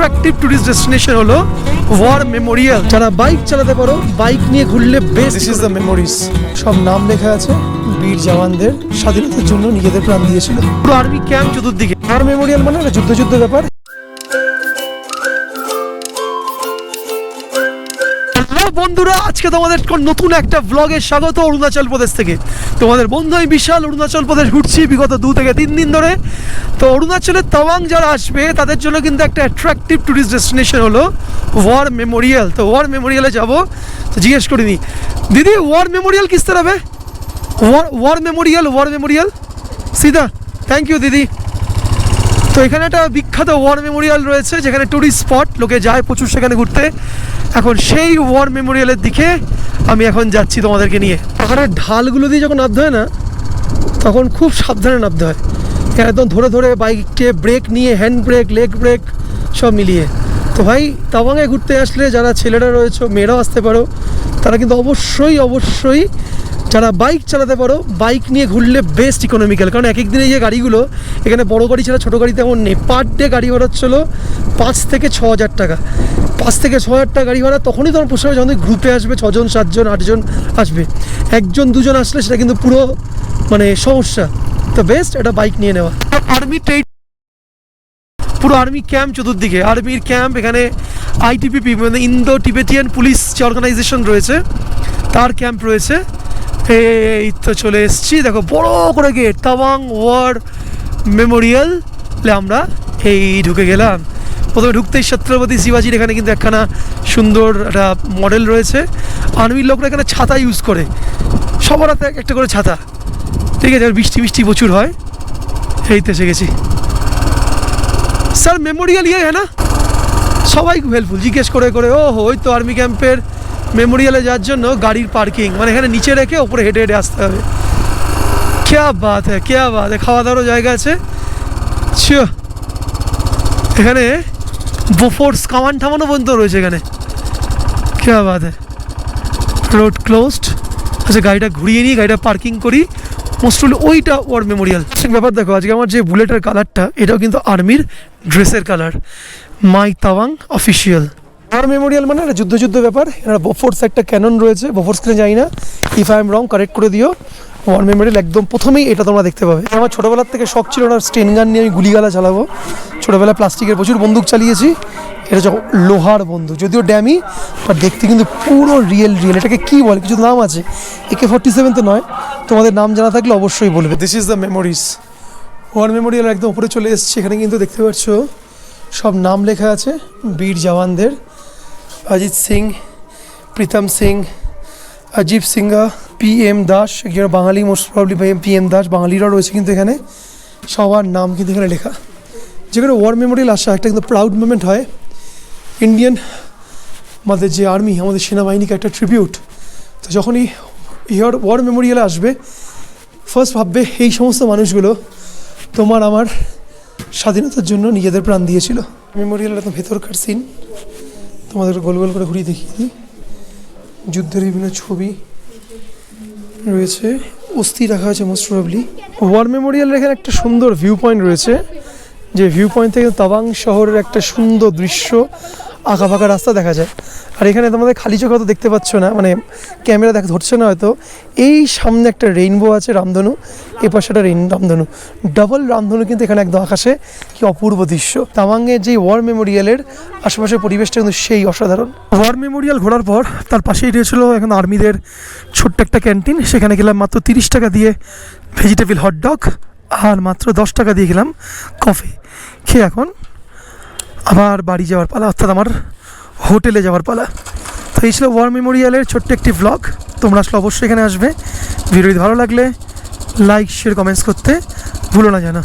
Attractive tourist destination হলো war memorial যারা bike চালাতে পারো বাইক নিয়ে ঘুরলে best this is the memories সব নাম লেখা আছে বীর জওয়ানদের স্বাধীনতার জন্য নিজেদের প্রাণ দিয়েছিল। পুরো আর্মি ক্যাম্প চতুর্দিকে। ওয়ার মেমোরিয়াল মানে যুদ্ধ যুদ্ধ ব্যাপার। হ্যালো বন্ধুরা, আজকে তোমাদের নতুন একটা ব্লগের স্বাগত অরুণাচল প্রদেশ থেকে। তোমাদের বন্ধু আমি বিশাল অরুণাচল প্রদেশ ঘুরছি বিগত দু থেকে তিন দিন ধরে। তো অরুণাচলের তাওয়াং যারা আসবে, তাদের জন্য কিন্তু একটা অ্যাট্রাকটিভ ট্যুরিস্ট ডেস্টিনেশন হলো ওয়ার মেমোরিয়াল তো ওয়ার মেমোরিয়ালে যাব। তো জিজ্ঞেস করিনি। দিদি ওয়ার মেমোরিয়াল কিস হবে war war memorial war memorial সিধা থ্যাংক ইউ দিদি। এখানে একটা বিখ্যাত ওয়ার মেমোরিয়াল রয়েছে, যেখানে টুরিস্ট স্পট লোকে যায় প্রচুর সেখানে ঘুরতে। এখন সেই ওয়ার মেমোরিয়ালের দিকে আমি এখন যাচ্ছি তোমাদেরকে নিয়ে। পাহাড়ের ঢালগুলো দিয়ে যখন নামতে হয় না, তখন খুব সাবধানে নামতে হয়। একদম ধরে ধরে বাইককে ব্রেক নিয়ে হ্যান্ড ব্রেক লেগ ব্রেক সব মিলিয়ে। তো ভাই তাওয়াঙে ঘুরতে আসলে যারা ছেলেরা রয়েছে, মেয়েরাও আসতে পারো। তারা কিন্তু অবশ্যই অবশ্যই যারা বাইক চালাতে পারো, বাইক নিয়ে ঘুরলে বেস্ট ইকোনমিক্যাল কারণ এক এক দিনে যে গাড়িগুলো, এখানে বড় গাড়ি ছাড়া ছোটো গাড়ি তেমন নেই। পার ডে গাড়ি ভাড়া ছিল পাঁচ থেকে ছ হাজার টাকা। পাঁচ থেকে ছ হাজার টাকা গাড়ি ভাড়া, তখনই তোমার পোষাবে যখন গ্রুপে আসবে, ছজন, সাতজন, আটজন আসবে। একজন, দুজন আসলে সেটা কিন্তু পুরো মানে সমস্যা। তো বেস্ট এটা বাইক নিয়ে নেওয়া। আর্মি ট্রেড পুরো আর্মি ক্যাম্প চতুর্দিকে। আর্মির ক্যাম্প এখানে আইটিপিপি মানে ইন্দো টিবেটিয়ান পুলিশ যে অর্গানাইজেশন রয়েছে, তার ক্যাম্প রয়েছে। এই তো চলে এসেছি। দেখো, বড় করে গেট তাওয়াং ওয়ার মেমোরিয়াল আমরা এই ঢুকে গেলাম। প্রথমে ঢুকতেই ছত্রপতি শিবাজির এখানে কিন্তু একখানা সুন্দর একটা মডেল রয়েছে। আর্মির লোকরা এখানে ছাতা ইউজ করে। সবার হাতে একটা করে ছাতা। ঠিক আছে, বৃষ্টি বৃষ্টি প্রচুর হয়। এই তো এসে গেছি। স্যার মেমোরিয়াল ইয়ে হ্যাঁ না? সবাই হেল্পফুল জিজ্ঞেস করে করে ও ওই তো আর্মি ক্যাম্পের মেমোরিয়ালে যাওয়ার জন্য গাড়ির পার্কিং মানে এখানে নিচে রেখে ওপরে হেঁটে হেঁটে আসতে হবে। কেয়া বাত হ্যাঁ কেয়া বাত খাওয়া দাওয়ারও জায়গা আছে। এখানে বোফোর্স কামান ঠামানো পর্যন্ত রয়েছে এখানে। কেয়া বাত রোড ক্লোজড। আচ্ছা গাড়িটা ঘুরিয়ে নিয়ে গাড়িটা পার্কিং করি। মোস্টলি ওইটা ওর মেমোরিয়াল। ব্যাপার দেখো, আজকে আমার যে বুলেটের কালারটা, এটাও কিন্তু আর্মির ড্রেসের কালার। মাই তাওয়াং অফিসিয়াল আর মেমোরিয়াল মানে একটা যুদ্ধ যুদ্ধ ব্যাপার। এরা বোফোর্স একটা ক্যানন রয়েছে। বোফোর্স কিনে যাই না। If I am wrong correct করে দিও। ওয়ার মেমোরিয়াল একদম প্রথমেই এটা তোমরা দেখতে পাবে। আমার ছোটোবেলার থেকে শখ ছিল ওনার স্টেন গান নিয়ে আমি গুলিগালা চালাবো। ছোটোবেলায় প্লাস্টিকের প্রচুর বন্দুক চালিয়েছি। এটা যখন লোহার বন্ধু যদিও ড্যামি বাট দেখতে কিন্তু পুরো রিয়েল রিয়েল এটাকে কী বলে? কিছু নাম আছে? একে ফর্টি সেভেন তো নয়। তোমাদের নাম জানা থাকলে অবশ্যই বলবে। This is the memories war memorial একদম উপরে চলে এসেছে। এখানে কিন্তু দেখতে পাচ্ছ, সব নাম লেখা আছে। বীর জওয়ানদের। অজিত সিং প্রীতম সিং অজিব সিংহা পি এম দাস একজন Bengali most probably P M Das বাঙালিরাও রয়েছে কিন্তু এখানে। সবার নাম কিন্তু এখানে লেখা। যেখানে ওয়ার মেমোরিয়াল আসা একটা কিন্তু প্রাউড মুমেন্ট হয়। ইন্ডিয়ান আমাদের যে আর্মি আমাদের সেনাবাহিনীকে একটা ট্রিবিউট তো যখনই ইয়ার ওয়ার মেমোরিয়ালে আসবে ফার্স্ট ভাববে, এই সমস্ত মানুষগুলো তোমার আমার স্বাধীনতার জন্য নিজেদের প্রাণ দিয়েছিল। মেমোরিয়াল একদম ভেতরকার সিন তোমাদের গোল গোল করে ঘুরিয়ে দেখিয়ে দিই যুদ্ধের বিভিন্ন ছবি রয়েছে। অস্থি রাখা আছে মোস্ট প্রবলি ওয়ার মেমোরিয়ালের এখানে একটা সুন্দর ভিউ পয়েন্ট রয়েছে, যে ভিউ পয়েন্ট থেকে তাবাং শহরের একটা সুন্দর দৃশ্য আঁকা ফাঁকা রাস্তা দেখা যায়। আর এখানে তোমাদের খালি চোখে হয়তো দেখতে পাচ্ছ না মানে ক্যামেরা দেখা ধরছে না হয়তো। এই সামনে একটা রেইনবো আছে রামধনু, এ পাশে একটা রেইন রামধনু। ডাবল রামধনু কিন্তু এখানে একদম আকাশে কি অপূর্ব দৃশ্য। তাওয়াংয়ের যে ওয়ার মেমোরিয়ালের আশেপাশের পরিবেশটা কিন্তু সেই অসাধারণ। ওয়ার মেমোরিয়াল ঘোরার পর তার পাশেই রয়েছিল এখন আর্মিদের ছোট্ট একটা ক্যান্টিন। সেখানে গেলাম মাত্র তিরিশ টাকা দিয়ে ভেজিটেবল হটডগ আর মাত্র দশ টাকা দিয়ে গেলাম কফি খেয়ে এখন আবার বাড়ি যাওয়ার পালা, অর্থাৎ আমার হোটেলে যাওয়ার পালা। তো এই ছিল ওয়ার মেমোরিয়ালের ছোট্ট একটি ব্লগ তোমরা আসলে অবশ্যই এখানে আসবে। ভিডিও ভালো লাগলে লাইক শেয়ার কমেন্টস করতে ভুলো না জানা।